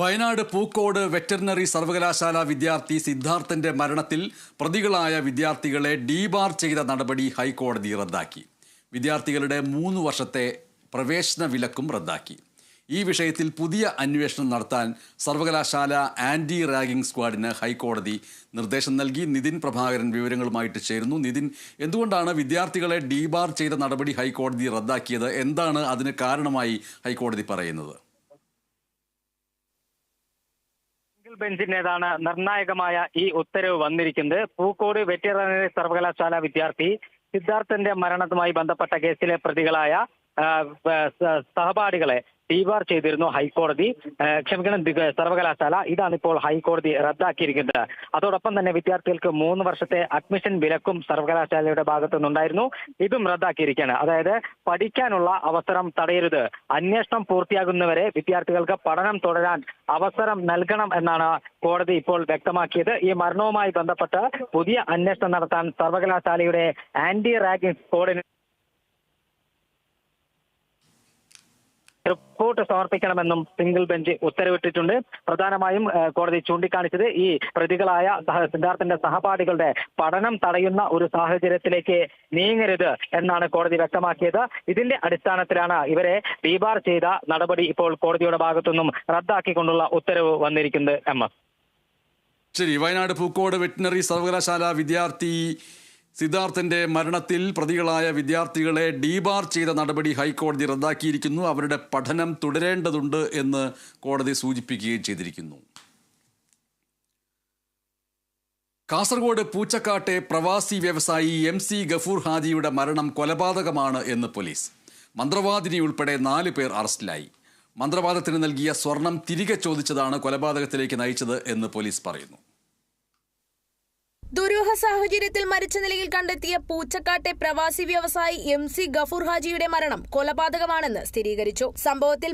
Wayanad Pookode veterinary സർവകലാശാല വിദ്യാർത്ഥി സിദ്ധാർത്ഥന്റെ മരണത്തിൽ പ്രതികളായ വിദ്യാർത്ഥികളെ ഡീബാർ ചെയ്ത നടപടി ഹൈക്കോടതി റദ്ദാക്കി. വിദ്യാർത്ഥികളുടെ മൂന്ന് വർഷത്തെ പ്രവേശന വിലക്കും റദ്ദാക്കി. ഈ വിഷയത്തിൽ പുതിയ അന്വേഷണം നടത്താൻ സർവകലാശാല ആന്റി റാഗിംഗ് സ്ക്വാഡിന് ഹൈക്കോടതി നിർദ്ദേശം നൽകി. നിതിൻ പ്രഭാകരൻ വിവരങ്ങളുമായിട്ട് ചേരുന്നു. നിതിൻ എന്തുകൊണ്ടാണ് വിദ്യാർത്ഥികളെ ഡീബാർ ചെയ്ത നടപടി ഹൈക്കോടതി റദ്ദാക്കിയത്? എന്താണ് അതിന് കാരണമായി ഹൈക്കോടതി പറയുന്നത്? സിംഗിൾ ബെഞ്ചിന്റേതാണ് നിർണായകമായ ഈ ഉത്തരവ് വന്നിരിക്കുന്നത്. പൂക്കോട് വെറ്ററിനറി സർവകലാശാല വിദ്യാർത്ഥി സിദ്ധാർത്ഥന്റെ മരണവുമായി ബന്ധപ്പെട്ട കേസിലെ പ്രതികളായ സഹപാഠികളെ ഡീബാർ ചെയ്തിരുന്നു ഹൈക്കോടതി. ക്ഷമിക്കണം സർവകലാശാല. ഇതാണ് ഇപ്പോൾ ഹൈക്കോടതി റദ്ദാക്കിയിരിക്കുന്നത്. അതോടൊപ്പം തന്നെ വിദ്യാർത്ഥികൾക്ക് മൂന്ന് വർഷത്തെ അഡ്മിഷൻ വിലക്കും സർവകലാശാലയുടെ ഭാഗത്തു നിന്നുണ്ടായിരുന്നു. ഇതും റദ്ദാക്കിയിരിക്കുകയാണ്. അതായത് പഠിക്കാനുള്ള അവസരം തടയരുത്. അന്വേഷണം പൂർത്തിയാകുന്നവരെ വിദ്യാർത്ഥികൾക്ക് പഠനം തുടരാൻ അവസരം നൽകണം എന്നാണ് കോടതി ഇപ്പോൾ വ്യക്തമാക്കിയത്. ഈ മരണവുമായി ബന്ധപ്പെട്ട് പുതിയ അന്വേഷണം നടത്താൻ സർവകലാശാലയുടെ ആന്റി റാഗിംഗ് സ്ക്വാഡിന് റിപ്പോർട്ട് സമർപ്പിക്കണമെന്നും സിംഗിൾ ബെഞ്ച് ഉത്തരവിട്ടിട്ടുണ്ട്. പ്രധാനമായും കോടതി ചൂണ്ടിക്കാണിച്ചത് ഈ പ്രതികളായ സിദ്ധാർത്ഥന്റെ സഹപാഠികളുടെ പഠനം തടയുന്ന ഒരു സാഹചര്യത്തിലേക്ക് നീങ്ങരുത് എന്നാണ് കോടതി വ്യക്തമാക്കിയത്. ഇതിന്റെ അടിസ്ഥാനത്തിലാണ് ഇവരെ ഡീബാർ ചെയ്ത നടപടി ഇപ്പോൾ കോടതിയുടെ ഭാഗത്തുനിന്നും റദ്ദാക്കിക്കൊണ്ടുള്ള ഉത്തരവ് വന്നിരിക്കുന്നത് എം. ശരി വയനാട് പൂക്കോട് വെറ്റിനറി സർവകലാശാല വിദ്യാർത്ഥി സിദ്ധാർത്ഥന്റെ മരണത്തിൽ പ്രതികളായ വിദ്യാർത്ഥികളെ ഡീബാർ ചെയ്ത നടപടി ഹൈക്കോടതി റദ്ദാക്കിയിരിക്കുന്നു. അവരുടെ പഠനം തുടരേണ്ടതുണ്ട് എന്ന് കോടതി സൂചിപ്പിക്കുകയും ചെയ്തിരിക്കുന്നു. കാസർഗോഡ് പൂച്ചക്കാട്ടെ പ്രവാസി വ്യവസായി എം സി ഗഫൂർ ഹാജിയുടെ മരണം കൊലപാതകമാണ് എന്ന് പോലീസ്. മന്ത്രവാദിനി ഉൾപ്പെടെ നാല് പേർ അറസ്റ്റിലായി. മന്ത്രവാദത്തിന് നൽകിയ സ്വർണം തിരികെ ചോദിച്ചതാണ് കൊലപാതകത്തിലേക്ക് നയിച്ചത് എന്ന് പോലീസ് പറയുന്നു. ദുരൂഹ സാഹചര്യത്തിൽ മരിച്ച നിലയിൽ കണ്ടെത്തിയ പൂച്ചക്കാട്ടെ പ്രവാസി വ്യവസായി എം സി ഗഫൂർ ഹാജിയുടെ മരണം കൊലപാതകമാണെന്ന് സ്ഥിരീകരിച്ചു. സംഭവത്തിൽ